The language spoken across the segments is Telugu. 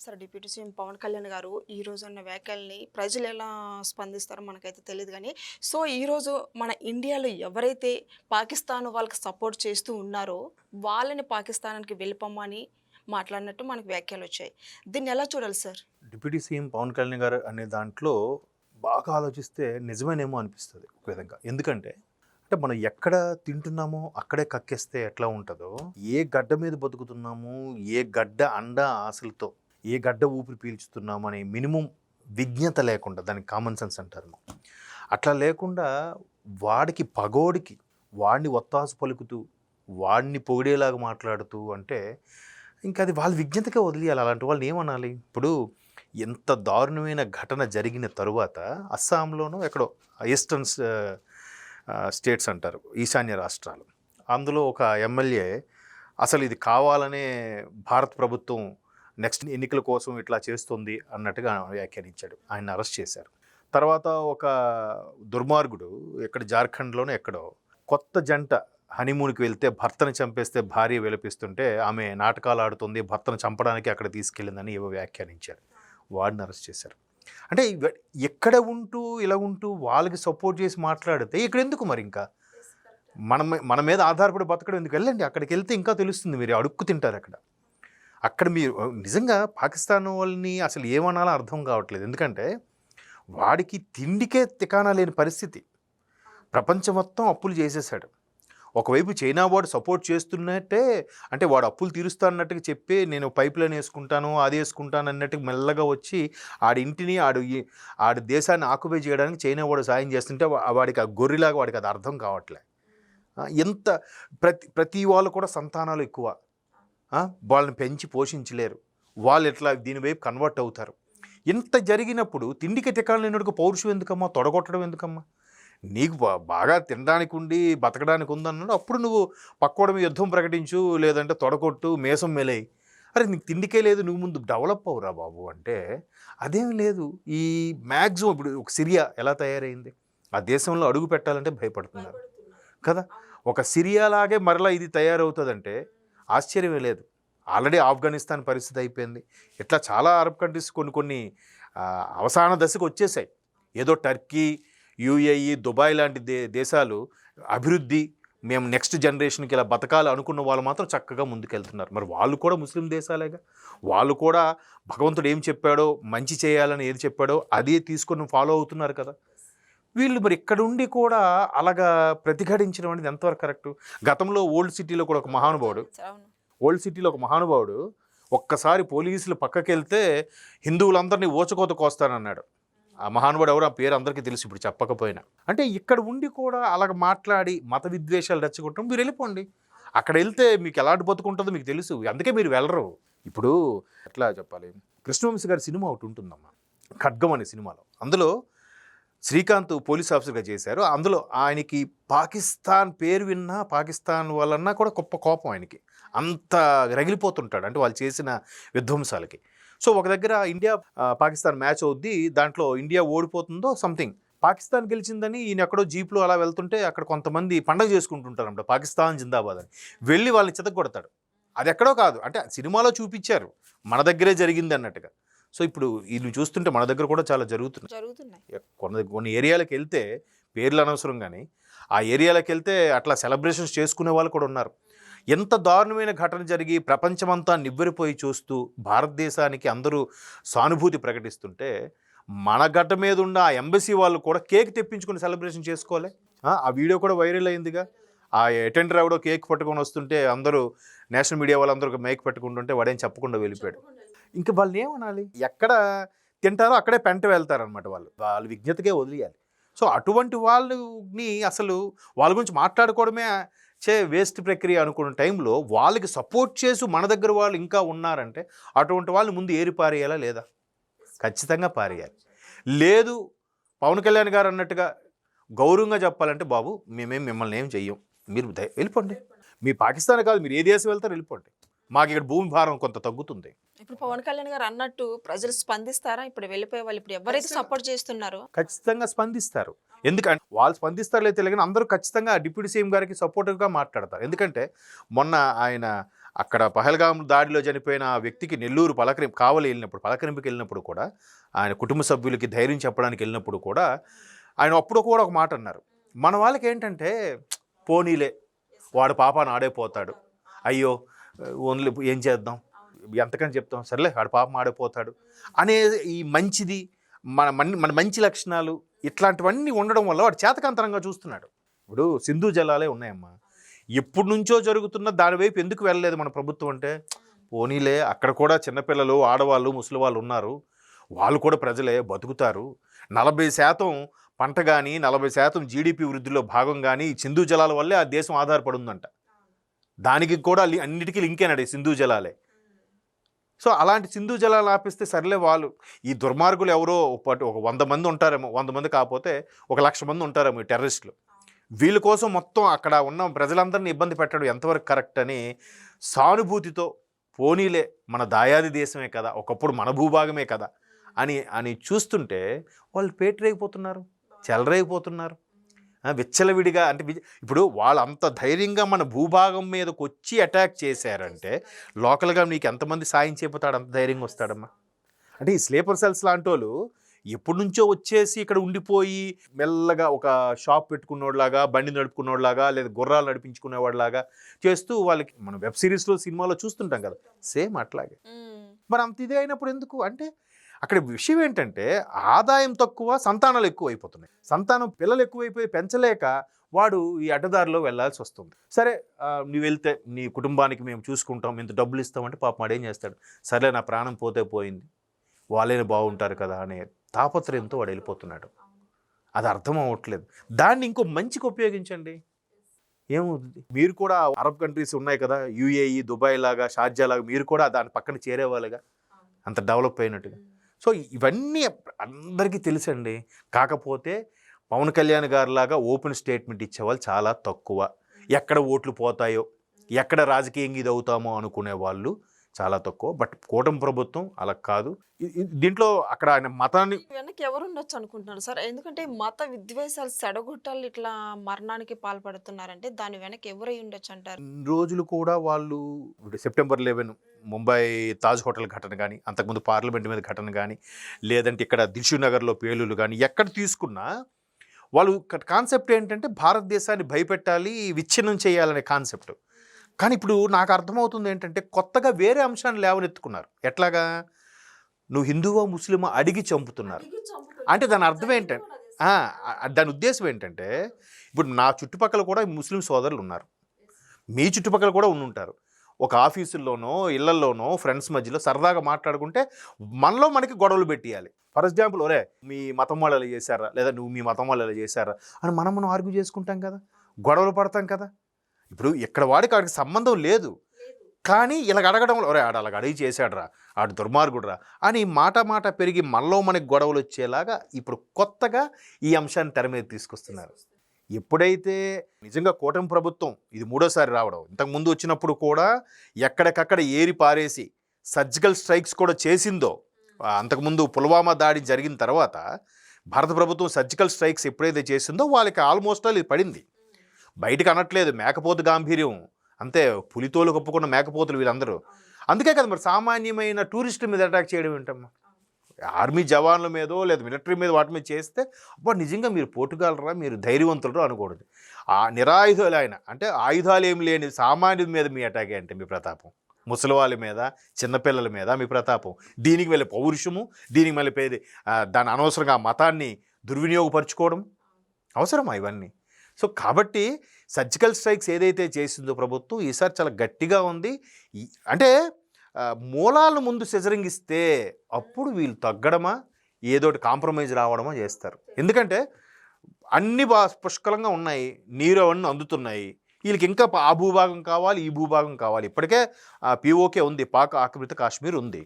Sir deputy CM Pawan Kalyan garu ఈ రోజు ఉన్న వ్యాఖ్యల్ని ప్రజలు ఎలా స్పందిస్తారో మనకైతే తెలియదు కానీ సో ఈరోజు మన ఇండియాలో ఎవరైతే పాకిస్తాన్ వాళ్ళకి సపోర్ట్ చేస్తూ ఉన్నారో వాళ్ళని పాకిస్తానానికి వెళ్ళిపోమని మాట్లాడినట్టు మనకు వ్యాఖ్యలు వచ్చాయి. దీన్ని ఎలా చూడాలి sir? Deputy CM Pawan Kalyan garu అనే దాంట్లో బాగా ఆలోచిస్తే నిజమేనేమో అనిపిస్తుంది ఒక విధంగా. ఎందుకంటే అంటే మనం ఎక్కడ తింటున్నామో అక్కడే కక్కేస్తే ఎట్లా ఉంటుందో ఏ గడ్డ మీద బతుకుతున్నాము ఏ గడ్డ అండ ఆశలతో ఏ గడ్డ ఊపిరి పీల్చుతున్నామనే మినిమం విజ్ఞత లేకుండా దానికి కామన్ సెన్స్ అంటారు. అట్లా లేకుండా వాడికి పగోడికి వాడిని ఒత్తాసు పలుకుతూ వాడిని పొగిడేలాగా మాట్లాడుతూ అంటే ఇంకా అది వాళ్ళ విజ్ఞతకే వదిలేయాలి. అలాంటి వాళ్ళని ఏమనాలి? ఇప్పుడు ఎంత దారుణమైన ఘటన జరిగిన తరువాత అస్సాంలోనూ ఎక్కడో ఈస్టర్న్ స్టేట్స్ అంటారు ఈశాన్య రాష్ట్రాలు. అందులో ఒక ఎమ్మెల్యే అసలు ఇది కావాలనే భారత ప్రభుత్వం నెక్స్ట్ ఎన్నికల కోసం ఇట్లా చేస్తుంది అన్నట్టుగా వ్యాఖ్యానించాడు. ఆయన అరెస్ట్ చేశారు. తర్వాత ఒక దుర్మార్గుడు ఎక్కడ జార్ఖండ్లోనే ఎక్కడో కొత్త జంట హనీమూన్కి వెళ్తే భర్తను చంపేస్తే భార్య విలపిస్తుంటే ఆమె నాటకాలు ఆడుతుంది భర్తను చంపడానికి అక్కడ తీసుకెళ్ళిందని ఏవో వ్యాఖ్యానించారు. వాడిని అరెస్ట్ చేశారు. అంటే ఎక్కడ ఉంటూ ఇలా ఉంటూ వాళ్ళకి సపోర్ట్ చేసి మాట్లాడితే ఇక్కడ ఎందుకు మరి ఇంకా? మన మన మీద ఆధారపడి బతకడం ఎందుకు? వెళ్ళండి అక్కడికి వెళ్తే ఇంకా తెలుస్తుంది మీరు అడుక్కు తింటారు అక్కడ. అక్కడ మీరు నిజంగా పాకిస్తాన్ వాళ్ళని అసలు ఏమనాలో అర్థం కావట్లేదు. ఎందుకంటే వాడికి తిండికే తికానా లేని పరిస్థితి. ప్రపంచం మొత్తం అప్పులు చేసేసాడు. ఒకవైపు చైనా వాడు సపోర్ట్ చేస్తున్నట్టే అంటే వాడు అప్పులు తీరుస్తానన్నట్టుగా చెప్పి నేను పైప్ లైన్ వేసుకుంటాను అది వేసుకుంటాను అన్నట్టుగా మెల్లగా వచ్చి ఆడి ఇంటిని ఆడు ఆడి దేశాన్ని ఆక్యుపై చేయడానికి చైనా వాడు సాయం చేస్తుంటే వాడికి ఆ గొర్రెలాగా వాడికి అది అర్థం కావట్లే. ఎంత ప్రతి ప్రతి వాళ్ళు కూడా సంతానాలు ఎక్కువ. వాళ్ళని పెంచి పోషించలేరు. వాళ్ళు ఎట్లా దీని వైపు కన్వర్ట్ అవుతారు? ఇంత జరిగినప్పుడు తిండికి టికాలు లేనట్టుగా పౌరుషం ఎందుకమ్మా? తొడగొట్టడం ఎందుకమ్మా? నీకు బాగా తినడానికి ఉండి బతకడానికి ఉందన్నాడు. అప్పుడు నువ్వు పక్కోడ మీద యుద్ధం ప్రకటించు లేదంటే తొడగొట్టు మేసం మెలేయి. అరే నీకు తిండికే లేదు నువ్వు ముందు డెవలప్ అవురా బాబు అంటే అదేం లేదు. ఈ మ్యాక్సిమం ఇప్పుడు ఒక సిరియా ఎలా తయారైంది? ఆ దేశంలో అడుగు పెట్టాలంటే భయపడుతున్నారు. కదా? ఒక సిరియాలాగే మరలా ఇది తయారవుతుందంటే ఆశ్చర్యమే లేదు. ఆల్రెడీ ఆఫ్ఘనిస్తాన్ పరిస్థితి అయిపోయింది. ఇట్లా చాలా అరబ్ కంట్రీస్ కొన్ని కొన్ని అవసాన దశకు వచ్చేసాయి. ఏదో టర్కీ యూఏఈ దుబాయ్ లాంటి దే దేశాలు అభివృద్ధి మేము నెక్స్ట్ జనరేషన్కి ఇలా బతకాలి అనుకున్న వాళ్ళు మాత్రం చక్కగా ముందుకెళ్తున్నారు. మరి వాళ్ళు కూడా ముస్లిం దేశాలేగా? వాళ్ళు కూడా భగవంతుడు ఏం చెప్పాడో మంచి చేయాలని ఏది చెప్పాడో అదే తీసుకొని ఫాలో అవుతున్నారు కదా. వీళ్ళు మరి ఇక్కడ ఉండి కూడా అలాగా ప్రతిఘటించడం అనేది ఎంతవరకు కరెక్ట్ గతంలో ఓల్డ్ సిటీలో కూడా ఒక మహానుభావుడు ఓల్డ్ సిటీలో ఒక మహానుభావుడు ఒక్కసారి పోలీసులు పక్కకి వెళ్తే హిందువులందరినీ ఓచకోత కోస్తానన్నాడు. ఆ మహానుభావుడు ఎవరు ఆ పేరు అందరికీ తెలుసు ఇప్పుడు చెప్పకపోయినా. అంటే ఇక్కడ ఉండి కూడా అలాగ మాట్లాడి మత విద్వేషాలు రెచ్చగొట్టడం మీరు వెళ్ళిపోండి. అక్కడ వెళ్తే మీకు ఎలాంటి బతుకుంటుందో మీకు తెలుసు. అందుకే మీరు వెళ్ళరు. ఇప్పుడు ఎట్లా చెప్పాలి? కృష్ణవంశీ గారి సినిమా ఒకటి ఉంటుందమ్మా. ఖడ్గం అనే సినిమాలో. అందులో శ్రీకాంత్ పోలీస్ ఆఫీసర్గా చేశారు. అందులో ఆయనకి పాకిస్తాన్ పేరు విన్నా పాకిస్తాన్ వాళ్ళన్నా కూడా గొప్ప కోపం ఆయనకి. అంత రగిలిపోతుంటాడు అంటే వాళ్ళు చేసిన విధ్వంసాలకి. సో ఒక దగ్గర ఇండియా పాకిస్తాన్ మ్యాచ్ అవుద్ది దాంట్లో ఇండియా ఓడిపోతుందో సంథింగ్. పాకిస్తాన్ గెలిచిందని ఈయన ఎక్కడో జీప్లో అలా వెళ్తుంటే అక్కడ కొంతమంది పండగ చేసుకుంటుంటారు అన్నమాట పాకిస్తాన్ జిందాబాద్ అని. వెళ్ళి వాళ్ళని చితగొడతాడు అది ఎక్కడో కాదు. అంటే సినిమాలో చూపించారు. మన దగ్గరే జరిగింది అన్నట్టుగా. సో ఇప్పుడు వీళ్ళు చూస్తుంటే మన దగ్గర కూడా చాలా జరుగుతున్నాయి. జరుగుతున్నాయి. కొన్ని కొన్ని ఏరియాలకు వెళ్తే పేర్లు అనవసరం కానీ ఆ ఏరియాలకు వెళ్తే అట్లా సెలబ్రేషన్స్ చేసుకునే వాళ్ళు కూడా ఉన్నారు. ఎంత దారుణమైన ఘటన జరిగి ప్రపంచమంతా నివ్వెరపోయి చూస్తూ భారతదేశానికి అందరూ సానుభూతి ప్రకటిస్తుంటే మన గడ్డ మీద ఉన్న ఆ ఎంబసీ వాళ్ళు కూడా కేక్ తెప్పించుకుని సెలబ్రేషన్ చేసుకోవాలి. ఆ, వీడియో కూడా వైరల్ అయిందిగా. ఆ అటెండర్ ఎవడో కేక్ పట్టుకొని వస్తుంటే అందరూ నేషనల్ మీడియా వాళ్ళందరూ మైక్ పెట్టుకుంటుంటే వాడేం చెప్పకుండా వెళ్ళిపోయాడు. ఇంకా వాళ్ళని ఏమనాలి ఎక్కడ తింటారో అక్కడే పెంట వెళ్తారనమాట వాళ్ళు. వాళ్ళ విజ్ఞతకే వదిలేయాలి. సో అటువంటి వాళ్ళని అసలు వాళ్ళ గురించి మాట్లాడుకోవడమే చే వేస్ట్ ప్రక్రియ అనుకున్న టైంలో వాళ్ళకి సపోర్ట్ చేసి మన దగ్గర వాళ్ళు ఇంకా ఉన్నారంటే అటువంటి వాళ్ళని ముందు ఏరి పారేయాలా లేదా? ఖచ్చితంగా పారేయాలి. లేదు పవన్ కళ్యాణ్ గారు అన్నట్టుగా గౌరవంగా చెప్పాలంటే బాబు మేమేం మిమ్మల్ని ఏం చెయ్యం. మీరు వెళ్ళిపోండి. మీ పాకిస్తాన్ కాదు మీరు ఏ దేశం వెళ్తారో వెళ్ళిపోండి. మాకు ఇక్కడ భూమి భారం కొంత తగ్గుతుంది. ఇప్పుడు పవన్ కళ్యాణ్ గారు అన్నట్టు ప్రజలు స్పందిస్తారా? ఇప్పుడు వెళ్ళిపోయే వాళ్ళు ఇప్పుడు ఎవరైతే సపోర్ట్ చేస్తున్నారో? ఖచ్చితంగా స్పందిస్తారు. ఎందుకంటే వాళ్ళు స్పందిస్తారు లేదు తెలియదు అందరూ ఖచ్చితంగా డిప్యూటీ సీఎం గారికి సపోర్టివ్గా మాట్లాడతారు. ఎందుకంటే మొన్న ఆయన అక్కడ పహల్గాం దాడిలో చనిపోయిన ఆ వ్యక్తికి నెల్లూరు పలకరి కావలి వెళ్ళినప్పుడు పలకరింపుకి వెళ్ళినప్పుడు కూడా ఆయన కుటుంబ సభ్యులకి ధైర్యం చెప్పడానికి వెళ్ళినప్పుడు కూడా ఆయన అప్పుడు కూడా ఒక మాట అన్నారు. మన వాళ్ళకి ఏంటంటే పోనీలే వాడు పాపాన్ని ఆడైపోతాడు. అయ్యో ఓన్లీ ఏం చేద్దాం? ఎంతకని చెప్తాం? సర్లే వాడు పాపం ఆడిపోతాడు. అనే ఈ మంచిది మన మన మన మంచి లక్షణాలు ఇట్లాంటివన్నీ ఉండడం వల్ల వాడు చేతకాంతరంగా చూస్తున్నాడు. ఇప్పుడు సింధు జలాలే ఉన్నాయమ్మా. ఎప్పటి నుంచో జరుగుతున్న దాని వైపు ఎందుకు వెళ్ళలేదు మన ప్రభుత్వం అంటే పోనీలే అక్కడ కూడా చిన్నపిల్లలు ఆడవాళ్ళు ముసలి వాళ్ళు ఉన్నారు. వాళ్ళు కూడా ప్రజలే బతుకుతారు. నలభై శాతం పంట కానీ నలభై శాతం జీడిపి వృద్ధిలో భాగం కానీ సింధు జలాల వల్లే ఆ దేశం ఆధారపడి ఉందంట. దానికి కూడా అన్నిటికీ లింకేనాడు ఈ సింధు జలాలే. సో అలాంటి సింధు జలాలు ఆపిస్తే సర్లే వాళ్ళు ఈ దుర్మార్గులు ఎవరో ఒక పటు- ఒక వంద మంది ఉంటారేమో వంద మంది కాకపోతే ఒక లక్ష మంది ఉంటారేమో ఈ టెర్రరిస్టులు. వీళ్ళ కోసం మొత్తం అక్కడ ఉన్న ప్రజలందరినీ ఇబ్బంది పెట్టడం ఎంతవరకు కరెక్ట్ అని సానుభూతితో పోనీలే మన దాయాది దేశమే కదా ఒకప్పుడు మన భూభాగమే కదా అని అని చూస్తుంటే వాళ్ళు పేటరైపోతున్నారు చెలరైపోతున్నారు ఆ, విచ్చలవిడిగా అంటే ఇప్పుడు వాళ్ళు అంత ధైర్యంగా మన భూభాగం మీదకి వచ్చి అటాక్ చేశారంటే లోకల్గా నీకు ఎంతమంది సాయం చేయపోతాడు? అంత ధైర్యంగా వస్తాడమ్మా. అంటే ఈ స్లీపర్ సెల్స్ లాంటి వాళ్ళు ఎప్పటి నుంచో వచ్చేసి ఇక్కడ ఉండిపోయి మెల్లగా ఒక షాప్ పెట్టుకున్నోడ్లాగా బండి నడుపుకున్నోడ్లాగా లేదా గుర్రాలు నడిపించుకునేవాడిలాగా చేస్తూ వాళ్ళకి మనం వెబ్ సిరీస్లో సినిమాలో చూస్తుంటాం కదా. సేమ్ అట్లాగే. మరి అంత ఇదే అయినప్పుడు ఎందుకు? అంటే అక్కడ విషయం ఏంటంటే ఆదాయం తక్కువ సంతానాలు ఎక్కువ అయిపోతున్నాయి సంతానం పిల్లలు ఎక్కువైపోయి పెంచలేక వాడు ఈ అడ్డదారిలో వెళ్ళాల్సి వస్తుంది. సరే నువ్వు వెళ్తే నీ కుటుంబానికి మేము చూసుకుంటాం ఇంత డబ్బులు ఇస్తామంటే పాప మాడేం చేస్తాడు? సరే నా ప్రాణం పోతే పోయింది. వాళ్ళేనే బాగుంటారు కదా అనే తాపత్రయంతో వాడు వెళ్ళిపోతున్నాడు. అది అర్థం అవ్వట్లేదు. దాన్ని ఇంకో మంచికి ఉపయోగించండి. ఏమవుతుంది? మీరు కూడా అరబ్ కంట్రీస్ ఉన్నాయి కదా యూఏఈ దుబాయ్ లాగా షార్జా లాగా మీరు కూడా దాని పక్కన చేరేవాళ్ళుగా? అంత డెవలప్ అయినట్టుగా. సో ఇవన్నీ అందరికీ తెలుసండి. కాకపోతే పవన్ కళ్యాణ్ గారి లాగా ఓపెన్ స్టేట్మెంట్ ఇచ్చేవాళ్ళు చాలా తక్కువ. ఎక్కడ ఓట్లు పోతాయో ఎక్కడ రాజకీయంగా ఇది అవుతామో అనుకునే వాళ్ళు చాలా తక్కువ. బట్ కూటమి ప్రభుత్వం అలా కాదు. దీంట్లో అక్కడ ఆయన మతాన్ని వెనక్కి ఎవరు ఉండొచ్చు అనుకుంటున్నారు సార్? ఎందుకంటే మత విద్వేషాలు సెడగొట్టాలు ఇట్లా మరణానికి పాల్పడుతున్నారంటే దాని వెనక ఎవరై ఉండొచ్చు అంటారు? రోజులు కూడా వాళ్ళు September eleven Mumbai Taj hotel ఘటన కానీ అంతకుముందు పార్లమెంట్ మీద ఘటన కానీ లేదంటే ఇక్కడ దిల్షు నగర్లో పేలులు కానీ ఎక్కడ తీసుకున్నా వాళ్ళు కాన్సెప్ట్ ఏంటంటే భారతదేశాన్ని భయపెట్టాలి విచ్ఛిన్నం చేయాలనే కాన్సెప్ట్. కానీ ఇప్పుడు నాకు అర్థమవుతుంది ఏంటంటే కొత్తగా వేరే అంశాన్ని లేవనెత్తుకున్నారు. ఎట్లాగా? నువ్వు హిందువో ముస్లిమో అడిగి చంపుతున్నారు. అంటే దాని అర్థం ఏంటంటే దాని ఉద్దేశం ఏంటంటే ఇప్పుడు నా చుట్టుపక్కల కూడా ముస్లిం సోదరులు ఉన్నారు. మీ చుట్టుపక్కల కూడా ఉండుంటారు. ఒక ఆఫీసుల్లోనో ఇళ్ళల్లోనో ఫ్రెండ్స్ మధ్యలో సరదాగా మాట్లాడుకుంటే మనలో మనకి గొడవలు పెట్టేయాలి ఫర్ ఎగ్జాంపుల్ ఒరే మీ మతం వాళ్ళు ఎలా చేశారా? లేదా నువ్వు మీ మతం వాళ్ళు ఎలా చేశారా? అని మనం మనం ఆర్గ్యూ చేసుకుంటాం కదా. గొడవలు పడతాం కదా. ఇప్పుడు ఇక్కడ వాడికి వాడికి సంబంధం లేదు. కానీ ఇలా అడగడం ఒరే ఆడు అలాగ అడిగి చేశాడురా. ఆడు దుర్మార్గుడురా. అని మాట మాట పెరిగి మనలో మనకి గొడవలు వచ్చేలాగా ఇప్పుడు కొత్తగా ఈ అంశాన్ని తెర మీద తీసుకొస్తున్నారు. ఎప్పుడైతే నిజంగా కూటమి ప్రభుత్వం ఇది మూడోసారి రావడం ఇంతకు ముందు వచ్చినప్పుడు కూడా ఎక్కడికక్కడ ఏరి పారేసి సర్జికల్ స్ట్రైక్స్ కూడా చేసిందో అంతకుముందు పుల్వామా దాడి జరిగిన తర్వాత భారత ప్రభుత్వం సర్జికల్ స్ట్రైక్స్ ఎప్పుడైతే చేసిందో వాళ్ళకి ఆల్మోస్ట్ ఆల్ ఇది పడింది. బయటకు అనట్లేదు మేకపోతు గాంభీర్యం అంతే పులితోలు కప్పుకున్న మేకపోతులు వీళ్ళందరూ. అందుకే కదా మరి సామాన్యమైన టూరిస్టుల మీద అటాక్ చేయడం ఏంటమ్మా? ఆర్మీ జవాన్ల మీదో లేదా మిలిటరీ మీద వాటి మీద చేస్తే అబ్బా నిజంగా మీరు పోటుగాలరా మీరు ధైర్యవంతులరా అనకూడదు ఆ నిరాయుధాలు ఆయన అంటే ఆయుధాలు ఏమి లేని సామాన్యుడి మీద మీ అటాకే అంటే మీ ప్రతాపం. ముసలి వాళ్ళ మీద చిన్నపిల్లల మీద మీ ప్రతాపం. దీనికి వెళ్ళే పౌరుషము దీనికి మళ్ళీ పేది దాని అనవసరంగా మతాన్ని దుర్వినియోగపరచుకోవడం అవసరమా ఇవన్నీ? సో కాబట్టి సర్జికల్ స్ట్రైక్స్ ఏదైతే చేసిందో ప్రభుత్వం ఈసారి చాలా గట్టిగా ఉంది. అంటే మూలాలను ముందు సెజరింగ్ ఇస్తే అప్పుడు వీళ్ళు తగ్గడమా? ఏదోటి కాంప్రమైజ్ రావడమా చేస్తారు. ఎందుకంటే అన్ని బా పుష్కలంగా ఉన్నాయి నీరు అవన్నీ అందుతున్నాయి. వీళ్ళకి ఇంకా ఆ భూభాగం కావాలి ఈ భూభాగం కావాలి. ఇప్పటికే పిఓకే ఉంది పాక్ ఆక్రమిత కాశ్మీర్ ఉంది.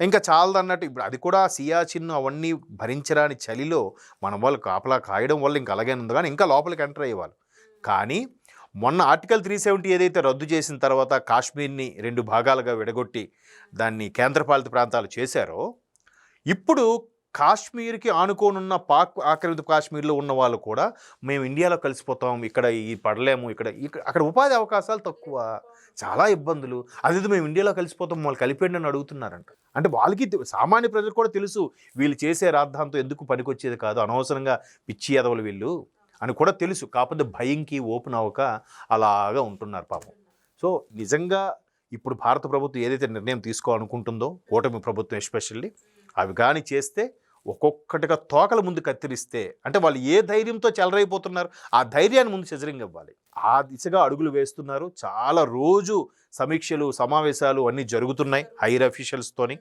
ఇంకా చాలదు అన్నట్టు ఇప్పుడు అది కూడా సియాచిన్ అవన్నీ భరించరాని చలిలో మన వాళ్ళు కాపలా కాయడం వల్ల ఇంకా అలాగే ఉంది. కానీ ఇంకా లోపలికి ఎంటర్ అయ్యేవాళ్ళు. కానీ మొన్న ఆర్టికల్ త్రీ సెవెంటీ ఏదైతే రద్దు చేసిన తర్వాత కాశ్మీర్ని రెండు భాగాలుగా విడగొట్టి దాన్ని కేంద్రపాలిత ప్రాంతాలు చేశారో ఇప్పుడు కాశ్మీర్కి ఆనుకోనున్న పాక్ ఆక్రమిత కాశ్మీర్లో ఉన్న వాళ్ళు కూడా మేము ఇండియాలో కలిసిపోతాం ఇక్కడ ఈ పడలేము ఇక్కడ ఇక్కడ అక్కడ ఉపాధి అవకాశాలు తక్కువ చాలా ఇబ్బందులు. అది మేము ఇండియాలో కలిసిపోతాం వాళ్ళు కలిపేయండి అని అడుగుతున్నారంట. అంటే వాళ్ళకి సామాన్య ప్రజలకు కూడా తెలుసు వీళ్ళు చేసే రాద్ధాంతం ఎందుకు పనికొచ్చేది కాదు అనవసరంగా పిచ్చి ఎదవలు వీళ్ళు. అని కూడా తెలుసు. కాకపోతే భయంకి ఓపెన్ అవ్వక అలాగా ఉంటున్నారు పాపం. సో నిజంగా ఇప్పుడు భారత ప్రభుత్వం ఏదైతే నిర్ణయం తీసుకోవాలనుకుంటుందో కూటమి ప్రభుత్వం ఎస్పెషల్లీ అవి కానీ చేస్తే ఒక్కొక్కటిగా తోకల ముందు కత్తిరిస్తే అంటే వాళ్ళు ఏ ధైర్యంతో చెలరైపోతున్నారు ఆ ధైర్యాన్ని ముందు సెజరింగ్ ఇవ్వాలి ఆ దిశగా అడుగులు వేస్తున్నారు. చాలా రోజు సమీక్షలు సమావేశాలు అన్నీ జరుగుతున్నాయి హైయర్ అఫీషియల్స్తోని.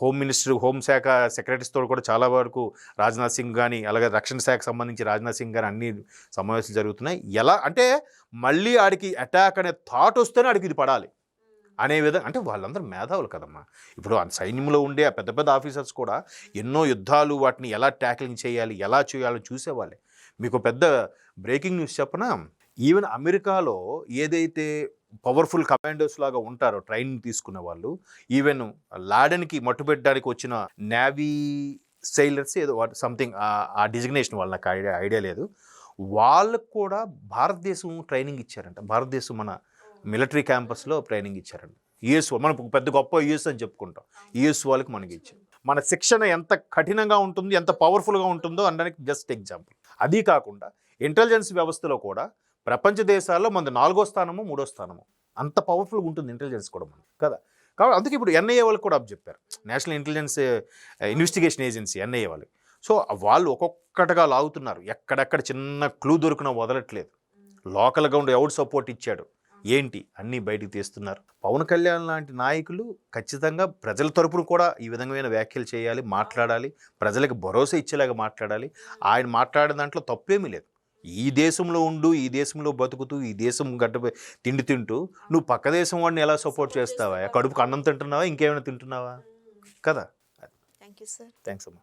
హోమ్ మినిస్టర్ హోంశాఖ సెక్రటరీస్తో కూడా చాలా వరకు రాజ్నాథ్ సింగ్ కానీ అలాగే రక్షణ శాఖకు సంబంధించి రాజ్నాథ్ సింగ్ కానీ అన్ని సమావేశాలు జరుగుతున్నాయి. ఎలా అంటే మళ్ళీ ఆడికి అటాక్ అనే థాట్ వస్తేనే ఆడికి ఇది పడాలి. అనే విధంగా అంటే వాళ్ళందరూ మేధావులు కదమ్మా. ఇప్పుడు ఆ సైన్యంలో ఉండే ఆ పెద్ద పెద్ద ఆఫీసర్స్ కూడా ఎన్నో యుద్ధాలు వాటిని ఎలా ట్యాకిలింగ్ చేయాలి ఎలా చేయాలో చూసేవాళ్ళే. మీకు పెద్ద బ్రేకింగ్ న్యూస్ చెప్పనా? ఈవెన్ అమెరికాలో ఏదైతే పవర్ఫుల్ కమాండర్స్ లాగా ఉంటారో ట్రైనింగ్ తీసుకున్న వాళ్ళు ఈవెన్ లాడెన్కి మట్టుపెట్టడానికి వచ్చిన నేవీ సెయిలర్స్ ఏదో సంథింగ్ ఆ డిజిగ్నేషన్ వాళ్ళ నాకు ఐడియా ఐడియా లేదు. వాళ్ళకు కూడా భారతదేశం ట్రైనింగ్ ఇచ్చారంట. భారతదేశం మన మిలిటరీ క్యాంపస్లో ట్రైనింగ్ ఇచ్చారంట యుఎస్ మనం పెద్ద గొప్ప యుఎస్ అని చెప్పుకుంటాం. యుఎస్ వాళ్ళకి మనకి ఇచ్చారు మన శిక్షణ ఎంత కఠినంగా ఉంటుంది ఎంత పవర్ఫుల్గా ఉంటుందో అనడానికి జస్ట్ ఎగ్జాంపుల్. అది కాకుండా ఇంటెలిజెన్స్ వ్యవస్థలో కూడా ప్రపంచ దేశాల్లో మన నాలుగో స్థానము మూడో స్థానము అంత పవర్ఫుల్గా ఉంటుంది ఇంటెలిజెన్స్ కూడా మనం కదా? కాబట్టి అందుకే ఇప్పుడు ఎన్ఐఏ వాళ్ళకి కూడా చెప్పారు. National intelligence investigation agency NIA వాళ్ళు సో వాళ్ళు ఒక్కొక్కటిగా లాగుతున్నారు. ఎక్కడెక్కడ చిన్న క్లూ దొరికినా వదలట్లేదు. లోకల్గా ఉండే ఎవడు సపోర్ట్ ఇచ్చాడు? ఏంటి అన్నీ బయటికి తీస్తున్నారు. పవన్ కళ్యాణ్ లాంటి నాయకులు ఖచ్చితంగా ప్రజల తరపున కూడా ఈ విధమైన వ్యాఖ్యలు చేయాలి మాట్లాడాలి ప్రజలకు భరోసా ఇచ్చేలాగా మాట్లాడాలి. ఆయన మాట్లాడిన దాంట్లో తప్పేమీ లేదు. ఈ దేశంలో ఉండు ఈ దేశంలో బతుకుతూ ఈ దేశం గడ్డ తిండి తింటూ నువ్వు పక్క దేశం వాడిని ఎలా సపోర్ట్ చేస్తావా? కడుపుకు అన్నం తింటున్నావా? ఇంకేమైనా తింటున్నావా? కదా? థ్యాంక్ యూ సార్ థ్యాంక్స్ అమ్మా.